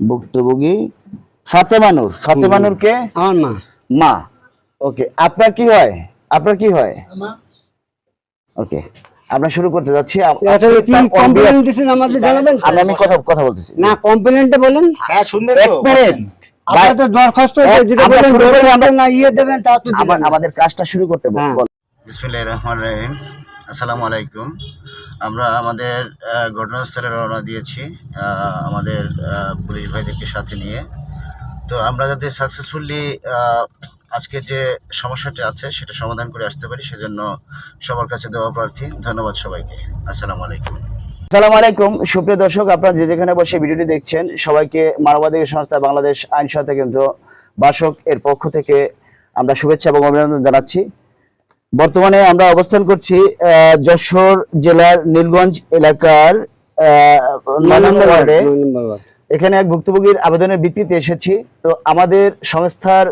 ভুক্তভোগী ফাতেমানুর ফাতেমানুর কে আমার মা। মা। ওকে আপনার কি হয়? আপনার কি হয়? ওকে আমরা শুরু করতে যাচ্ছি। কমপ্লেন দিছেন আমাদের জানাবেন? আমি আমি কথা কথা বলতেছি। না কমপ্লেনটা বলেন। হ্যাঁ শুনবেন এক তো মিনিট আপনারা তো দরখাস্ত যেটা বলেন না ইয়ে দেবেন তা তো। আমাদের কাজটা শুরু করতে বল- হ্যাঁ। রহিম। আসসালামু আলাইকুম। আমরা আমাদের ঘটনাস্থলে রওনা দিয়েছি আমাদের পুলিশ ভাইদেরকে সাথে নিয়ে। তো আমরা যাতে সাকসেসফুলি আজকের যে সমস্যাটি আছে, সেটা সমাধান করে আসতে পারি, সেজন্য সবার কাছে দেওয়া প্রার্থী। ধন্যবাদ সবাইকে। আসসালামু আলাইকুম। আসসালামু আলাইকুম। সুপ্রিয় দর্শক, আপনারা যে যেখানে বসে ভিডিওটি দেখছেন, সবাইকে মানবাধিকার সংস্থা বাংলাদেশ আইন সহায়তা কেন্দ্র বাসক এর পক্ষ থেকে আমরা শুভেচ্ছা এবং অভিনন্দন জানাচ্ছি। বর্তমানে আমরা অবস্থান করছি যশোর জেলার নীলগঞ্জ এলাকার নম্বর ওয়ার্ডে। এখানে এক ভুক্তভোগীর আবেদনের ভিত্তিতে এসেছি। তো আমাদের সংস্থার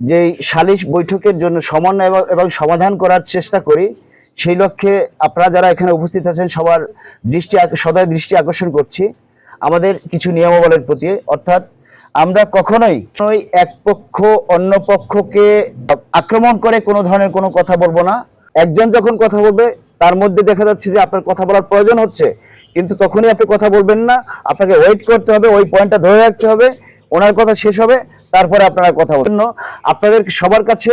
যেই সালিশ বৈঠকের জন্য সমন্বয় এবং- সমাধান করার চেষ্টা করি সেই লক্ষ্যে আপনারা যারা এখানে উপস্থিত আছেন সবার দৃষ্টি সদয় দৃষ্টি আকর্ষণ করছি। আমাদের কিছু নিয়মাবলীর প্রতি অর্থাৎ আমরা কখনোই ওই এক পক্ষ অন্য পক্ষকে আক্রমণ করে কোনো ধরনের কোনো কথা বলব না। একজন যখন কথা বলবে তার মধ্যে দেখা যাচ্ছে যে আপনার কথা বলার প্রয়োজন হচ্ছে। কিন্তু তখনই আপনি কথা বলবেন না। আপনাকে ওয়েট করতে হবে ওই পয়েন্টটা ধরে রাখতে হবে ওনার কথা শেষ হবে তারপরে আপনারা কথা বলবেন। আপনাদের সবার কাছে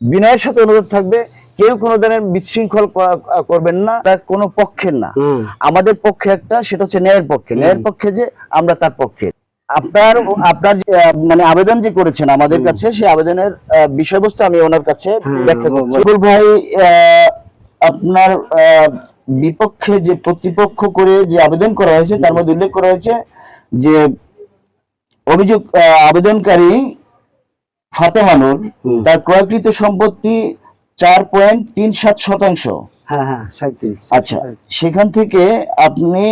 বিনয়ের সাথে অনুরোধ থাকবে কেউ কোনো ধরনের বিশৃঙ্খল করবেন না তা কোনো পক্ষের না। আমাদের পক্ষে একটা সেটা হচ্ছে ন্যায়ের পক্ষে। ন্যায়ের পক্ষে যে আমরা তার পক্ষে। আপনার আপনার মানে আবেদন যে করেছেন আমাদের কাছে সেই আবেদনের বিষয়বস্তু আমি ওনার কাছে ব্যাখ্যা করছি। ভাই আপনার বিপক্ষে যে প্রতিপক্ষ করে যে আবেদন করা হয়েছে তার মধ্যে উল্লেখ করা হয়েছে যে অভিযোগ আবেদনকারী ফাতেমানুর তার ক্রয়কৃত সম্পত্তি চার পয়েন্ট তিন সাত শতাংশ। হ্যাঁ হ্যাঁ সাঁত্রিশ আচ্ছা সেখান থেকে আপনি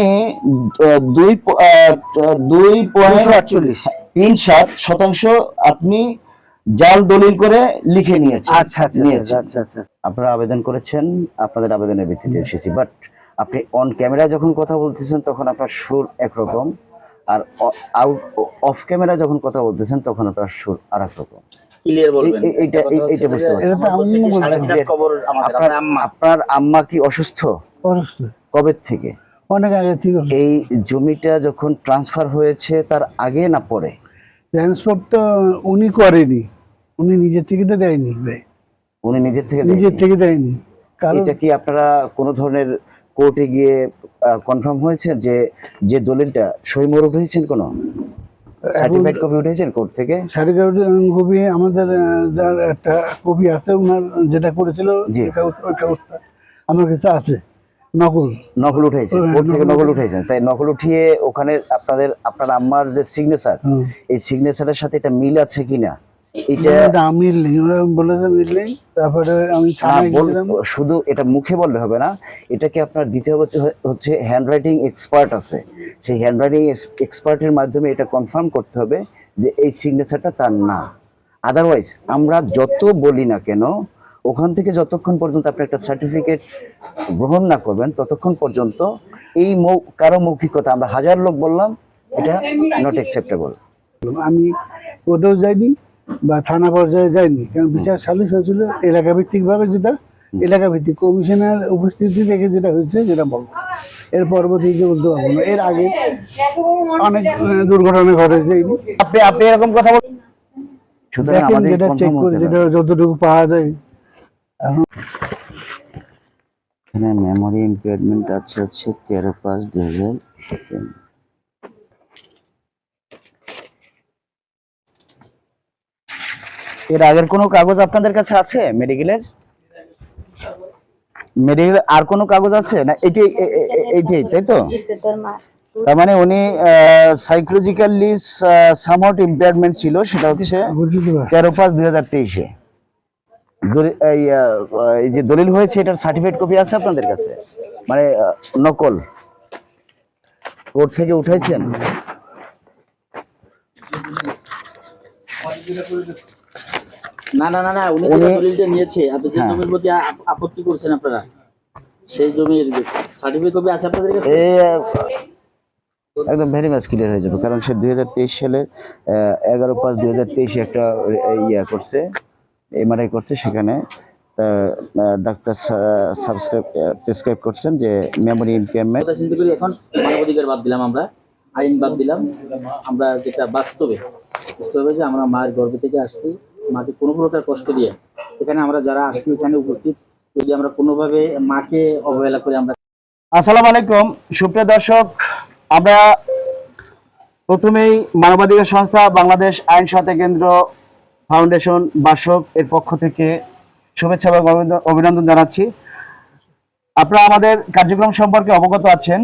দুই দুই পয়েন্ট আটচল্লিশ। তিন সাত শতাংশ আপনি জাল দলিল করে লিখে নিয়েছেন। আচ্ছা আচ্ছা নিয়েছেন। আচ্ছা আচ্ছা। আপনারা আবেদন করেছেন আপনাদের আবেদনের ভিত্তিতে এসেছি। বাট আপনি অন ক্যামেরা যখন কথা বলতেছেন তখন আপনার সুর একরকম। আর আউট অফ ক্যামেরা যখন কথা বলতেছেন তখন আপনার সুর আর এক রকম ক্লিয়ার বলবেন। বুঝতে পারছি। আমাদের আপনার আম্মা। আপনার আম্মা কি অসুস্থ? অসুস্থ। কবে থেকে? অনেক আগে আছে এই জমিটা যখন ট্রান্সফার হয়েছে তার আগে না পরে? ট্রান্সপোর্ট তো উনি করেনি। উনি নিজের থেকে তো দেয়নি ভাই। উনি নিজের থেকে নিজের থেকে দেয়নি। এটা কি আপনারা কোনো ধরনের কোর্টে গিয়ে কনফার্ম হয়েছে যে যে দলিলটা সই মোরক হয়েছেন কোনো? সার্টিফাইড কপি উঠেছেন কোর্ট থেকে? সার্টিফাইড কপি আমাদের যার একটা কপি আছে ওনার যেটা করেছিল কাগজটা আমার কাছে আছে। নকল। নকল উঠেছে। হ্যাঁ, কোর্ট থেকে নকল নকল উঠেছেন তাই নকল উঠিয়ে ওখানে আপনাদের আপনার আম্মার যে সিগনেচার এই সিগনেচারের সাথে এটা মিল আছে কিনা? এটা ওটা মিল নেই ওরা বলেছে মিল নেই তারপরে আমি শুধু এটা মুখে বললে হবে না এটাকে আপনার দিতে হবে হচ্ছে- হ্যান্ডরাইটিং এক্সপার্ট আছে। সেই হ্যান্ডরাইটিং এক্সপার্টের মাধ্যমে এটা কনফার্ম করতে হবে যে এই সিগনেচারটা তার না। আদারওয়াইজ আমরা যত বলি না কেন ওখান থেকে যতক্ষণ পর্যন্ত আপনি একটা সার্টিফিকেট গ্রহণ না করবেন ততক্ষণ পর্যন্ত এই মৌ- কারও মৌখিকতা আমরা হাজার লোক বললাম এটা নট অ্যাকসেপ্টেবল আমি ওটাও যাইনি। বা থানা পর্যায়ে যায়নি। কারণ বিচার সালিশ হয়েছিল এলাকা ভিত্তিক ভাবে যেটা এলাকা ভিত্তিক কমিশনের উপস্থিতি থেকে যেটা হয়েছে যেটা বলব এর পরবর্তীতে বলতে পারব না এর আগে অনেক দুর্ঘটনা ঘটেছে। আপনি আপনি এরকম কথা বল যেটা চেক করে যেটা যতটুকু পাওয়া যায়। এখানে মেমোরি ইম্পেয়ারমেন্ট আছে হচ্ছে তেরো পাঁচ দু হাজার এর আগের কোনো কাগজ আপনাদের কাছে আছে মেডিকেলের? মেডিকেল আর কোনো কাগজ আছে? না এটাই এ- এ- এ- এইটাই তাই তো? তার মানে উনি সাইকোলজিক্যালি সামহাউট ইম্পেয়ারমেন্ট ছিল, সেটা হচ্ছে তেরো পাঁচ দুই হাজার তেইশে। এই যে দলিল হয়েছে, এটার সার্টিফিকেট কপি আছে আপনাদের কাছে? মানে নকল। কোর্ট থেকে উঠাইছেন? না না না না উনি দলিলটা নিয়েছে। এত যে হ্যাঁ। জমির প্রতি আপত্তি করছেন আপনারা। সেই জমির সার্টিফিকেট কপি আছে আপনাদের কাছে? একদম ভেরি মাছ ক্লিয়ার হয়ে যাবে কারণ সে দুই হাজার তেইশ সালে এগারো পাঁচ দুই হাজার তেইশে একটা ইয়া করছে এমআরআই করছে সেখানে। তার ডাক্তার সাবস্ক্রাইব প্রেসক্রাইব করছেন যে মেমোরি ইম্পেয়ারমেন্ট চিন্তা করি এখন মানবাধিকার বাদ দিলাম আমরা আইন বাদ দিলাম। আমরা যেটা বাস্তবে বাস্তবে যে আমরা মায়ের গর্ভ থেকে আসছি মাকে কোনো প্রকার কষ্ট দিয়ে। এখানে আমরা যারা আসছি, এখানে উপস্থিত, যদি আমরা কোনোভাবে মাকে অবহেলা করে, আমরা আসসালামু আলাইকুম। সুপ্রিয় দর্শক, আমরা প্রথমেই মানবাধিকার সংস্থা বাংলাদেশ আইন সহায়তা কেন্দ্র ফাউন্ডেশন বাসক এর পক্ষ থেকে শুভেচ্ছা এবং অভিনন্দন- জানাচ্ছি। আপনারা আমাদের কার্যক্রম সম্পর্কে অবগত আছেন।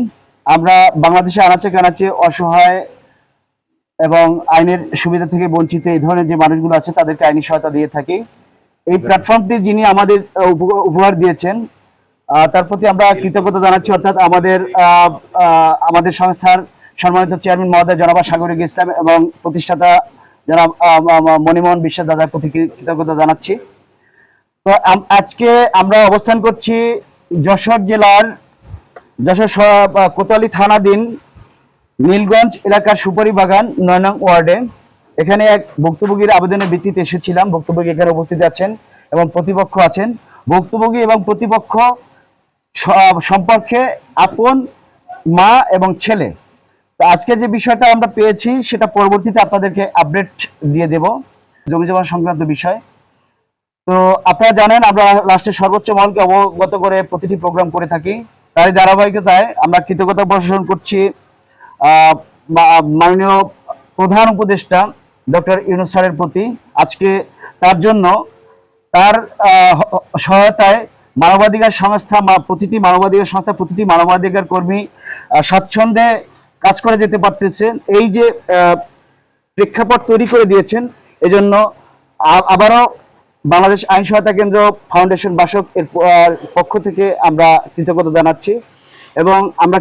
আমরা বাংলাদেশে আনাচে কানাচে অসহায় এবং আইনের সুবিধা থেকে বঞ্চিত এই ধরনের যে মানুষগুলো আছে, তাদেরকে আইনি সহায়তা দিয়ে থাকি। এই প্ল্যাটফর্মটি যিনি আমাদের উপ- উপহার দিয়েছেন তার প্রতি আমরা কৃতজ্ঞতা জানাচ্ছি। অর্থাৎ আমাদের আমাদের সংস্থার সম্মানিত চেয়ারম্যান মহোদয় জনাবা সাগরিক ইসলাম এবং প্রতিষ্ঠাতা জনাব মণিমোহন বিশ্বাস দাদার প্রতি কৃতজ্ঞতা জানাচ্ছি। তো আজকে আমরা অবস্থান করছি যশোর জেলার, যশোর কোতোয়ালি থানাধীন নীলগঞ্জ এলাকার সুপারি বাগান নয় নং ওয়ার্ডে। এখানে এক ভুক্তভোগীর আবেদনের ভিত্তিতে এসেছিলাম। ভুক্তভোগী এখানে উপস্থিত আছেন এবং প্রতিপক্ষ আছেন। ভুক্তভোগী এবং প্রতিপক্ষ সম্পর্কে আপন মা এবং ছেলে। তো আজকে যে বিষয়টা আমরা পেয়েছি, সেটা পরবর্তীতে আপনাদেরকে আপডেট দিয়ে দেব। জমি জমা সংক্রান্ত বিষয়। তো আপনারা জানেন, আমরা রাষ্ট্রের সর্বোচ্চ মহলকে অবগত করে প্রতিটি প্রোগ্রাম করে থাকি। তারই ধারাবাহিকতায় আমরা কৃতজ্ঞতা প্রশাসন করছি মাননীয় প্রধান উপদেষ্টা ডক্টর ইউনুস স্যারের প্রতি আজকে তার জন্য তার সহায়তায় মানবাধিকার সংস্থা বা প্রতিটি মানবাধিকার সংস্থা, প্রতিটি মানবাধিকার কর্মী স্বাচ্ছন্দ্যে কাজ করে যেতে পারতেছেন। এই যে প্রেক্ষাপট তৈরি করে দিয়েছেন, এজন্য আবারও বাংলাদেশ আইন সহায়তা কেন্দ্র ফাউন্ডেশন বাসক এর পক্ষ থেকে আমরা কৃতজ্ঞতা জানাচ্ছি এবং আমরা